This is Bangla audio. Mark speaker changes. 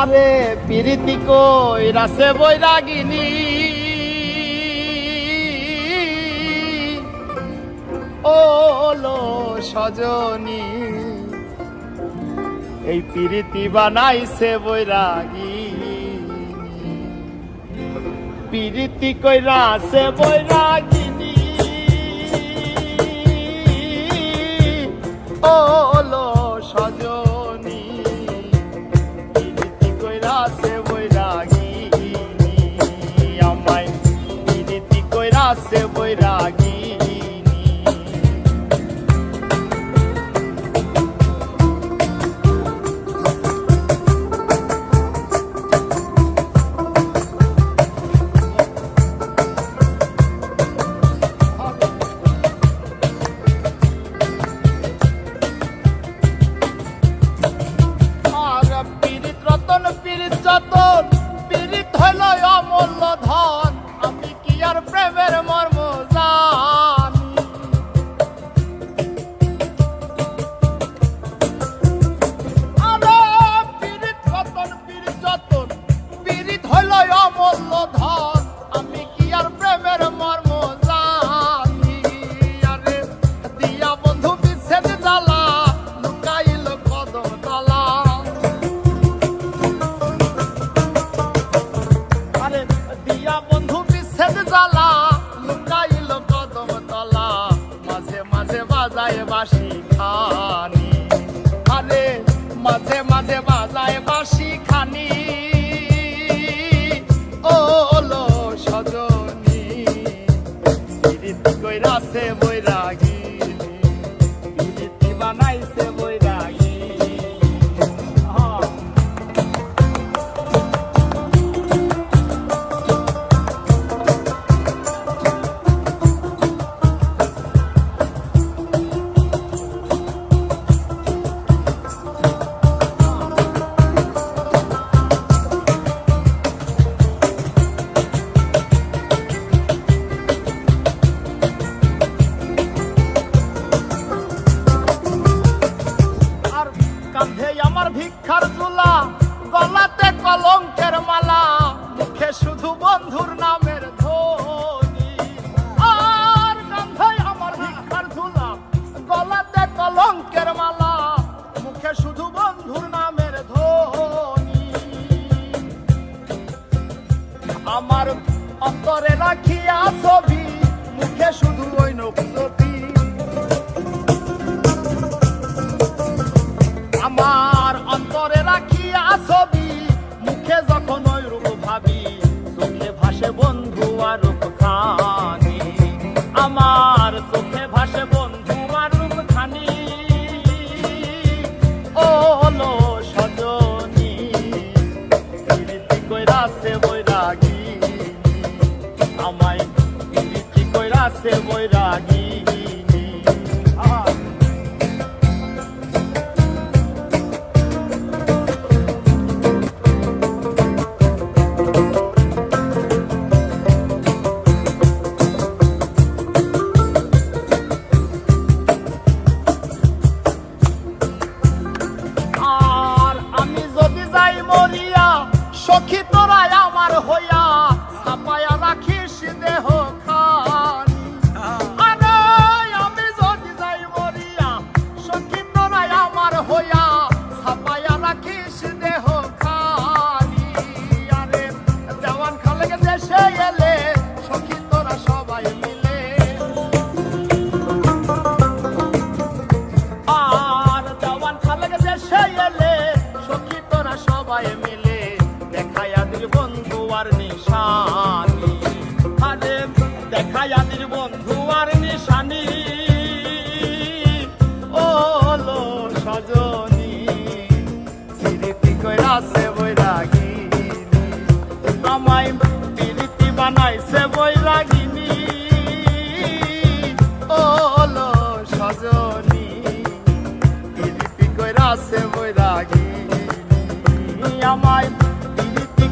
Speaker 1: আরে পিরিতি কই রাসে বৈরাগিনী? ওলো সজনী, এই পিরিতি বানাইছে বৈরাগী পিরিতি কই রাসে বৈরাগিনী? ওলো যতন পীড়িত হইল অমূল্য ধন। আমি কি আর প্রেমের মর্ম জানি আরে পীড়িত যতন পীড়িত যতন, পীড়িত হইল অমূল্য ধন। বাসি খানি। খালে মাঝে শুধু বন্ধুর নামের ধ্বনি। আর কাঁধে আমার ভিক্ষার ঝুলা গলাতে কলঙ্কের মালা, মুখে শুধু বন্ধুর নামের ধ্বনি। আমার অন্তরে রাখিয়া ছবি, মুখে শুধু ওই নকশতি আমার অন্তরে রাখিয়া ছবি, মুখে যখন ওই রূপ ভাবি প্রীতি মই বৈরাগী নিশানি আরে দেখাইয়া দিল বন্ধু আর নিশানি। ও লো সজনী। স্মৃতি কইরাছে বৈরাগী আমায় প্রীতি বানাইছে বৈরাগিনী। ও লো সজনী। প্রীতি আমায় প্রীতি